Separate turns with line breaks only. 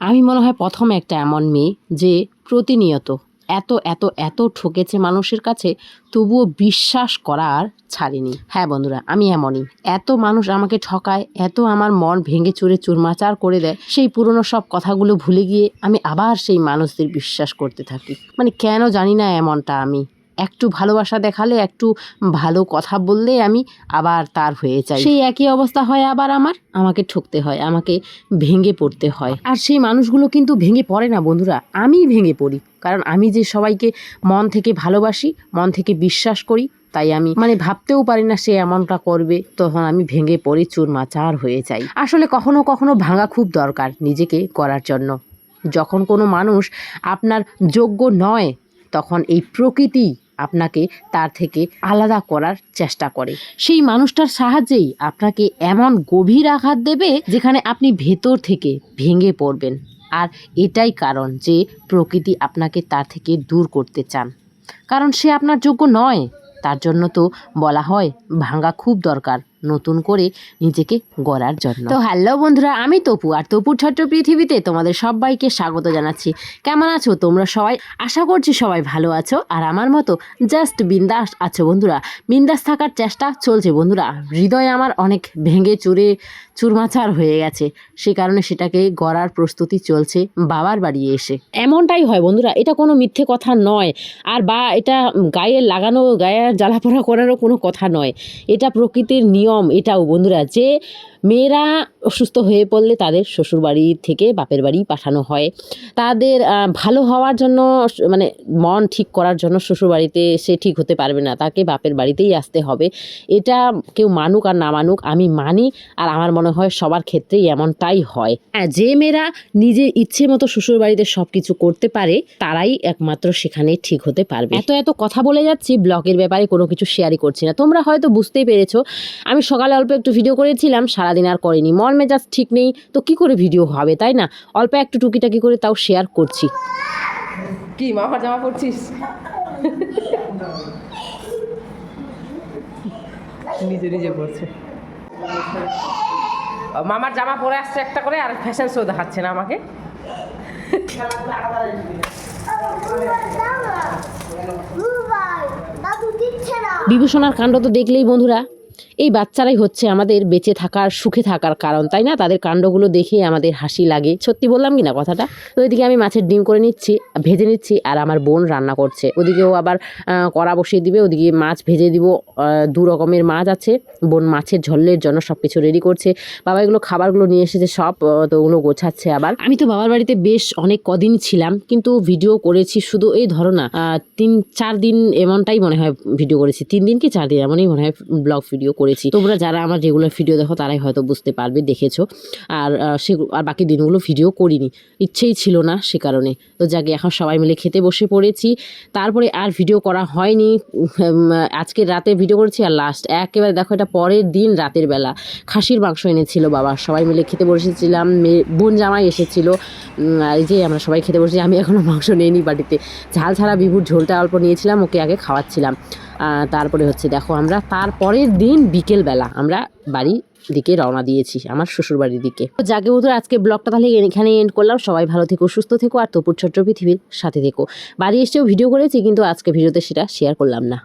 আমি মনে হয় প্রথম একটা এমন মেয়ে যে প্রতিনিয়ত এত এত এত ঠকেছে মানুষের কাছে, তবুও বিশ্বাস করার ছাড়িনি। হ্যাঁ বন্ধুরা, আমি এমনই। এত মানুষ আমাকে ঠকায়, এত আমার মন ভেঙে চুরে চুরমাচার করে দেয়, সেই পুরনো সব কথাগুলো ভুলে গিয়ে আমি আবার সেই মানুষদের বিশ্বাস করতে থাকি। মানে কেন জানি না এমনটা আমি। একটু ভালোবাসা দেখালে, একটু ভালো কথা বললে আমি আবার তার হয়ে যাই। সেই একই অবস্থা হয় আবার আমার। আমাকে ঠকতে হয়, আমাকে ভেঙে পড়তে হয়। আর সেই মানুষগুলো কিন্তু ভেঙে পড়ে না বন্ধুরা, আমিই ভেঙে পড়ি। কারণ আমি যে সবাইকে মন থেকে ভালোবাসি, মন থেকে বিশ্বাস করি, তাই আমি মানে ভাবতেও পারি না সে এমনটা করবে, তখন আমি ভেঙে পড়ে, চুরমাচার হয়ে যাই। আসলে কখনো কখনো ভাঙা খুব দরকার নিজেকে করার জন্য। যখন কোনো মানুষ আপনার যোগ্য নয়, তখন এই প্রকৃতি আপনাকে তার থেকে আলাদা করার চেষ্টা করে। সেই মানুষটার সাহায্যেই আপনাকে এমন গভীর আঘাত দেবে যেখানে আপনি ভেতর থেকে ভেঙে পড়বেন। আর এটাই কারণ যে প্রকৃতি আপনাকে তার থেকে দূর করতে চান। কারণ সে আপনার যোগ্য নয়। তার জন্য তো বলা হয় ভাঙা খুব দরকার। নতুন করে নিজেকে গড়ার জন্য। তো হ্যালো বন্ধুরা, আমি তপু আর তপুর ছোট্ট পৃথিবীতে তোমাদের সবাইকে স্বাগত জানাচ্ছি। কেমন আছো তোমরা সবাই? আশা করছি সবাই ভালো আছো। আর আমার মতো জাস্ট বিন্দাস আছো বন্ধুরা। বিন্দাস থাকার চেষ্টা চলছে বন্ধুরা। হৃদয় আমার অনেক ভেঙে চুরে চুরমাচার হয়ে গেছে। সে কারণে সেটাকে গড়ার প্রস্তুতি চলছে বাবার বাড়ি এসে। এমনটাই হয় বন্ধুরা, এটা কোনো মিথ্যে কথা নয়। আর বা এটা গায়ে লাগানো, গায়ে জ্বালাপোড়া করারও কোনো কথা নয়। এটা প্রকৃতির নিয়ম এটাও বন্ধুরা যে মেয়েরা অসুস্থ হয়ে পড়লে তাদের শ্বশুরবাড়ি থেকে বাপের বাড়ি পাঠানো হয়। তাদের ভালো হওয়ার জন্য মানে মন ঠিক করার জন্য শ্বশুরবাড়িতে সে ঠিক হতে পারবে না। তাকে বাপের বাড়িতেই আসতে হবে। এটা কেউ মানুক আর না মানুক, আমি মানি আর আমার মনে হয় সবার ক্ষেত্রেই এমনটাই হয়। হ্যাঁ যে মেয়েরা নিজের ইচ্ছে মতো শ্বশুরবাড়িতে সব কিছু করতে পারে, তারাই একমাত্র সেখানে ঠিক হতে পারবে। এত এত কথা বলে যাচ্ছি, ব্লগের ব্যাপারে কোনো কিছু শেয়ারই করছি না। তোমরা হয়তো বুঝতেই পেরেছ, আমি সকালে অল্প একটু ভিডিও করেছিলাম সারাদিন আর করিনি মন মেজাজ ঠিক নেই তো কি করে ভিডিও হবে তাই না অল্প একটু টুকিটাকি করে তাও শেয়ার করছি
কি মামার জামা পরছিস নিজে নিজে পড়ছে মামার জামা পরে আসছে একটা করে আর ফ্যাশন শো দেখাচ্ছে না আমাকে
বিভূষণার কাণ্ড তো দেখলেই বন্ধুরা এই বাচ্চারাই হচ্ছে আমাদের বেঁচে থাকার, সুখে থাকার কারণ, তাই না? তাদের কাণ্ডগুলো দেখে আমাদের হাসি লাগে। সত্যি বললাম কি না কথাটা? তো এদিকে আমি মাছের ডিম করে নিচ্ছি, ভেজে নিচ্ছি, আর আমার বোন রান্না করছে। ওদিকেও আবার কড়া বসিয়ে দিবে, ওদিকে মাছ ভেজে দিব। দু রকমের মাছ আছে। বোন মাছের ঝোলের জন্য সব কিছু রেডি করছে। বাবা এগুলো খাবারগুলো নিয়ে এসেছে সব তো ওগুলো গোছাচ্ছে আবার। আমি তো বাবার বাড়িতে বেশ অনেক কদিন ছিলাম, কিন্তু ভিডিও করেছি শুধু এই ধরো না তিন, চার দিন এমনটাই মনে হয় ভিডিও করেছি। তিন দিন কি চার দিন? এমনই মনে হয় ব্লগ ভিডিও করেছি। তোমরা যারা আমার রেগুলার ভিডিও দেখো, তারাই হয়তো বুঝতে পারবে, দেখেছ। আর সে, আর বাকি দিনগুলো ভিডিও করিনি। ইচ্ছেই ছিল না সে কারণে। তো যাকে, এখন সবাই মিলে খেতে বসে পড়েছি। তারপরে আর ভিডিও করা হয়নি। আজকে রাতে ভিডিও করেছি আর লাস্ট একেবারে দেখো, এটা পরের দিন রাতের বেলা। খাসির মাংস এনেছিল বাবা। সবাই মিলে খেতে বসেছিলাম। মেয়ে বোন জামাই এসেছিল। এই যে আমরা সবাই খেতে বসেছি, আমি এখনও মাংস নিইনি বাড়িতে। ঝাল ছাড়া বিভুর ঝোলটা অল্প নিয়েছিলাম, ওকে আগে খাওয়াচ্ছিলাম। তারপরে হচ্ছে দেখো আমরা তারপরের দিন বিকেলবেলা আমরা বাড়ি দিকে রওনা দিয়েছি, আমার শ্বশুরবাড়ির দিকে। তো যাকে বন্ধুরা আজকে ব্লগটা তাহলে এখানে এন্ড করলাম। সবাই ভালো থেকো, সুস্থ থেকো আর তপুর ছোট্ট পৃথিবীর সাথে থেকো। বাড়ি এসেও ভিডিও করেছি, কিন্তু আজকে ভিডিওতে সেটা শেয়ার করলাম না।